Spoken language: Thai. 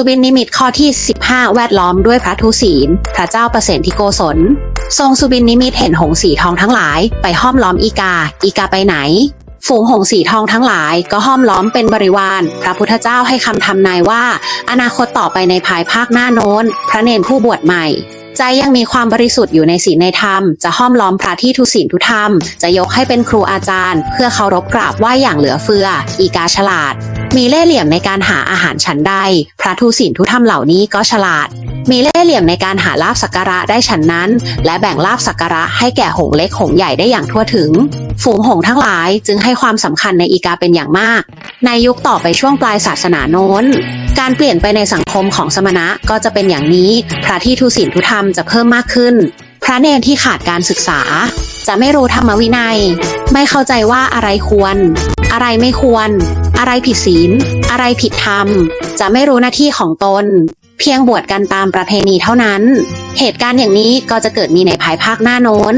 สุบินนิมิตข้อที่ 15 แวดล้อมด้วยพระทุศีล พระเจ้าประเสนทิโกศล ทรงสุบินนิมิตเห็นหงส์สีทองทั้งหลาย ไปห้อมล้อมอีกา อีกาไปไหน ฝูงหงส์สีทองทั้งหลาย ก็ห้อมล้อมเป็นบริวาร พระพุทธเจ้าให้คำทำนายว่า อนาคตต่อไปในภายภาคหน้าโน้น พระเนนผู้บวชใหม่ใจยังมีความบริสุทธิ์อยู่ในศีลในธรรม จะห้อมล้อมพระที่ทุศีลทุธรรม จะยกให้เป็นครูอาจารย์ เพื่อเคารพกราบไหว้อย่างเหลือเฟือ อีกาฉลาด มีเล่ห์เหลี่ยมในการหาอาหารฉันใด พระทุศีลทุธรรมเหล่านี้ก็ฉลาด มีเล่ห์เหลี่ยมในการหาลาบสักการะได้ฉันนั้น และแบ่งลาบสักการะให้แก่หงเล็กหงใหญ่ได้อย่างทั่วถึง ฝูงหงทั้งหลายจึงให้ความสำคัญในอีกาเป็นอย่างมาก ในยุคต่อไปช่วงปลายศาสนาโน้น การเปลี่ยนไปในสังคมของสมณะก็จะเป็นอย่างนี้ พระที่ทุศีลทุธรรมจะเพิ่มมากขึ้น พระเนรที่ขาดการศึกษา จะไม่รู้ธรรมวินัย ไม่เข้าใจว่าอะไรควร อะไรไม่ควร อะไรผิดศีล อะไรผิดธรรม จะไม่รู้หน้าที่ของตน เพียงบวชกันตามประเพณีเท่านั้น เหตุการณ์อย่างนี้ก็จะเกิดมีในภายภาคหน้าโน้น